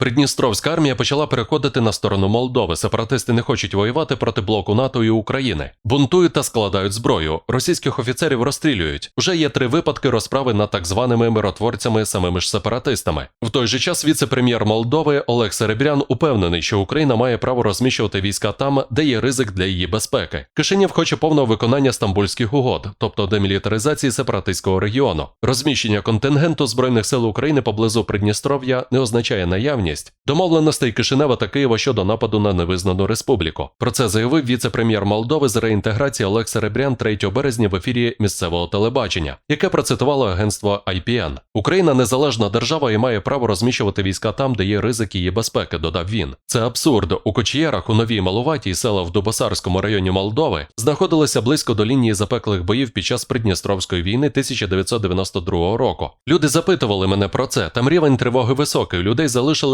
Придністровська армія почала переходити на сторону Молдови. Сепаратисти не хочуть воювати проти блоку НАТО і України. Бунтують та складають зброю. Російських офіцерів розстрілюють. Уже є три випадки розправи над так званими миротворцями, самими ж сепаратистами. В той же час віце-прем'єр Молдови Олег Серебрян упевнений, що Україна має право розміщувати війська там, де є ризик для її безпеки. Кишинєв хоче повного виконання стамбульських угод, тобто демілітаризації сепаратистського регіону. Розміщення контингенту збройних сил України поблизу Придністров'я не означає наявність домовленостей Кишинева та Києва щодо нападу на невизнану республіку. Про це заявив віце-прем'єр Молдови з реінтеграції Олег Серебрян 3 березня в ефірі місцевого телебачення, яке процитувало агентство IPN. Україна незалежна держава і має право розміщувати війська там, де є ризик її безпеки. Додав він. Це абсурд. У Кочієрах у новій Малуваті села в Дубосарському районі Молдови знаходилися близько до лінії запеклих боїв під час Придністровської війни 1992 року. Люди запитували мене про це. Там рівень тривоги високий. Людей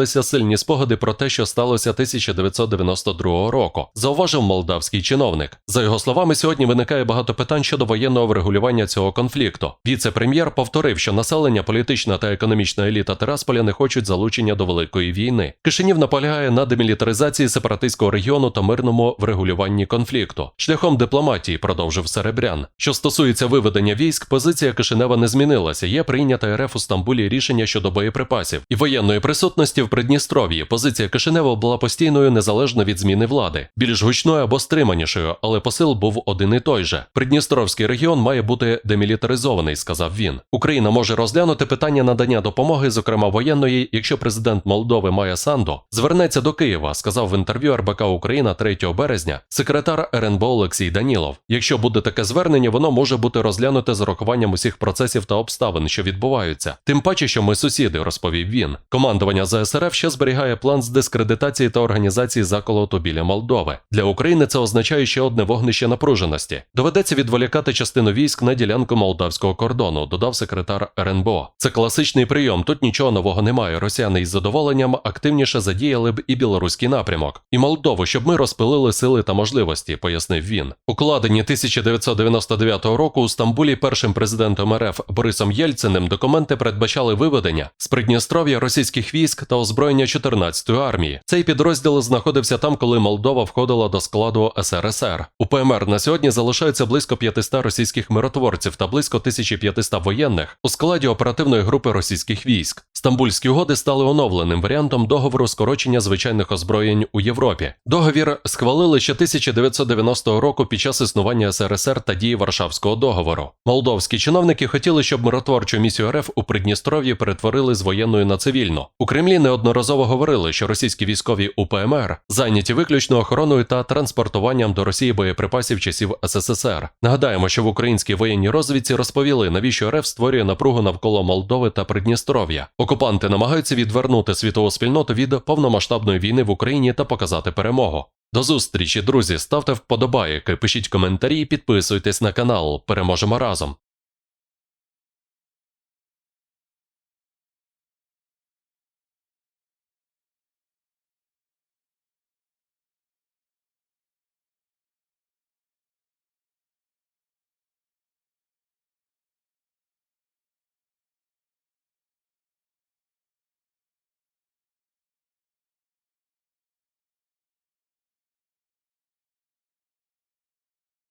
залишилися сильні спогади про те, що сталося 1992 року. Зауважив молдавський чиновник. За його словами, сьогодні виникає багато питань щодо воєнного врегулювання цього конфлікту. Віце-прем'єр повторив, що населення, політична та економічна еліта Терасполя не хочуть залучення до великої війни. Кишинів наполягає на демілітаризації сепаратистського регіону та мирному врегулюванні конфлікту шляхом дипломатії, продовжив Серебрян. Що стосується виведення військ, позиція Кишинева не змінилася. Є прийнята РФ у Стамбулі рішення щодо боєприпасів і воєнної присутності в Придністров'ї. Позиція Кишинева була постійною незалежно від зміни влади, більш гучною або стриманішою, але посил був один і той же. Придністровський регіон має бути демілітаризований, сказав він. Україна може розглянути питання надання допомоги, зокрема воєнної, якщо президент Молдови Майя Санду звернеться до Києва, сказав в інтерв'ю РБК Україна 3 березня секретар РНБО Олексій Данілов. Якщо буде таке звернення, воно може бути розглянуте з урахуванням усіх процесів та обставин, що відбуваються. Тим паче, що ми сусіди, розповів він. Командування ЗСРФ ще зберігає план з дискредитації та організації заколоту біля Молдови. Для України це означає ще одне вогнище напруженості. Доведеться відволікати частину військ на ділянку молдавського кордону, додав секретар РНБО. Це класичний прийом. Тут нічого нового немає. Росіяни із задоволенням активніше задіяли б і білоруський напрямок, і Молдову, щоб ми розпилили сили та можливості, пояснив він. Укладені 1999 року у Стамбулі першим президентом РФ Борисом Єльциним документи передбачали виведення з Придністров'я російських військ та озброєння 14-ї армії. Цей підрозділ знаходився там, коли Молдова входила до складу СРСР. У ПМР на сьогодні залишається близько 500 російських миротворців та близько 1500 воєнних у складі оперативної групи російських військ. Стамбульські угоди стали оновленим варіантом договору скорочення звичайних озброєнь у Європі. Договір схвалили ще 1990 року під час існування СРСР та дії Варшавського договору. Молдовські чиновники хотіли, щоб миротворчу місію РФ у Придністров'ї перетворили з воєнної на цивільну. У Кремлі неодноразово говорили, що російські військові УПМР зайняті виключно охороною та транспортуванням до Росії боєприпасів часів СССР. Нагадаємо, що в українській воєнній розвідці розповіли, навіщо РФ створює напругу навколо Молдови та Придністров'я. Окупанти намагаються відвернути світову спільноту від повномасштабної війни в Україні та показати перемогу. До зустрічі, друзі. Ставте вподобайки, пишіть коментарі, підписуйтесь на канал. Переможемо разом.